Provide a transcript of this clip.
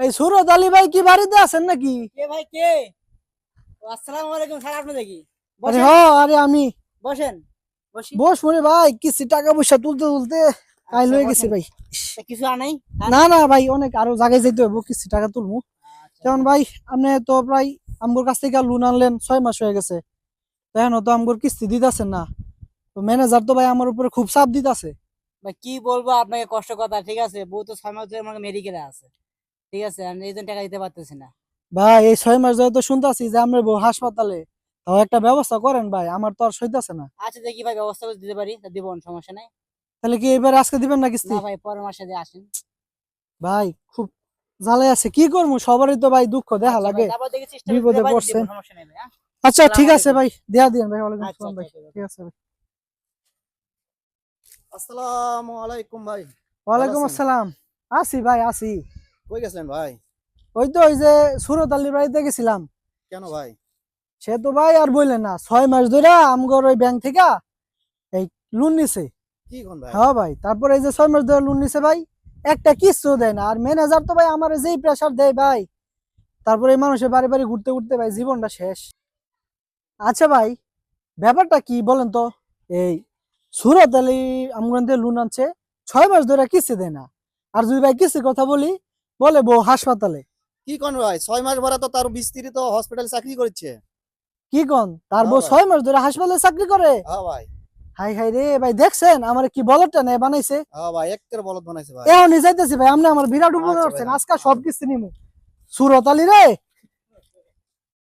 এই সুরত আলী ভাই কি বাড়িতে আছেন নাকি? কে ভাই কে? আসসালামু আলাইকুম স্যার আপনি দেখি আরে বসেন। হ আরে আমি। বসেন। বসি। বস মনে ভাই কিস্তি টাকা পয়সা তুলতে তুলতে কাইল হয়ে গেছে ভাই। কিছু আনাই না না ভাই অনেক আরও জায়গায় যেতে হবে কিস্তি টাকা তুলবো। যেমন ভাই আপনি তো প্রায় আমগোর কাছ থেকে লোন আনলেন ছয় মাস হয়ে গেছে। এখনও তো আমগোর কিস্তি দিতেছেন না। তো ম্যানেজার তো ভাই আমার উপরে খুব চাপ দিতেছে। ভাই কি বলব আপনাকে কষ্ট কথা ঠিক আছে? বউ তো ছয় মাস ধরে আমাকে মেডিকেলে আছে। ঠিক আছে আমি এই জন্য টাকা দিতে পারতেছি না। ভাই এই ছয় মাস ধরে তো শুনতেছি যে আমরা বউ হাসপাতালে তাও একটা ব্যবস্থা করেন ভাই আমার তো আর সইতাছে না। আচ্ছা দেখি ভাই ব্যবস্থা করে দিতে পারি তা দিব না, সমস্যা নাই। তাহলে কি এবার আজকে দিবেন না কিস্তি? না ভাই পরের মাসে দিয়ে আসেন। ভাই খুব জ্বালাই আছে কি করব? সবারই তো ভাই দুঃখ দেখা আচ্ছা লাগে। ভাই, বিপদে পড়ছেন। ভাই, হ্যাঁ? আচ্ছা ঠিক আছে ভাই দেয়া দিন ভাই ওয়ালাইকুম আচ্ছা, আসসালাম ভাই আচ্ছা, আচ্ছা। ঠিক আছে ভাই। আসসালামু আলাইকুম ভাই। ওয়ালাইকুম আসসালাম। আসি ভাই আসি। কই গেছেন ভাই? ওই তো ওই যে সুরত আলীর বাড়িতে গেছিলাম। কেন ভাই? সে তো ভাই আর বললেন না ছয় মাস ধরে আমগর ওই ব্যাংক থেকে এই লোন নিছে। কি কোন ভাই? হ্যাঁ ভাই তারপরে এই যে ছয় মাস ধরে লোন নিছে ভাই একটা কিচ্ছু দেয় না। আর ম্যানেজার তো ভাই আমার যেই প্রেসার দেয় ভাই তারপরে এই মানুষের বাড়ি বাড়ি ঘুরতে ঘুরতে ভাই জীবনটা শেষ। আচ্ছা ভাই ব্যাপারটা কি বলেন তো? এই সুরত আলী আমগন থেকে লোন আনছে ছয় মাস ধরে কিস্তি দেয় না। আর যদি ভাই কিস্তির কথা বলি বলে বউ হাসপাতালে। কি কন ভাই? ছয় মাস ভরা তো তার বিস্তৃত হসপিটালে চাকরি করছে কি কন? তার বউ হ্যাঁ ছয় মাস ধরে হাসপাতালে চাকরি করে? হ্যাঁ ভাই। হাই হাই রে ভাই দেখছেন? আমার কি বলদটা নেই বানাইছে? হ্যাঁ ভাই একের বলদ বানাইছে ভাই। এখন যাইতেছি ভাই আপনি আমার বিরাট উপকার আচ্ছা করছেন। আচ্ছা। আজকে সব কিছু নিমু। সুরতালি রে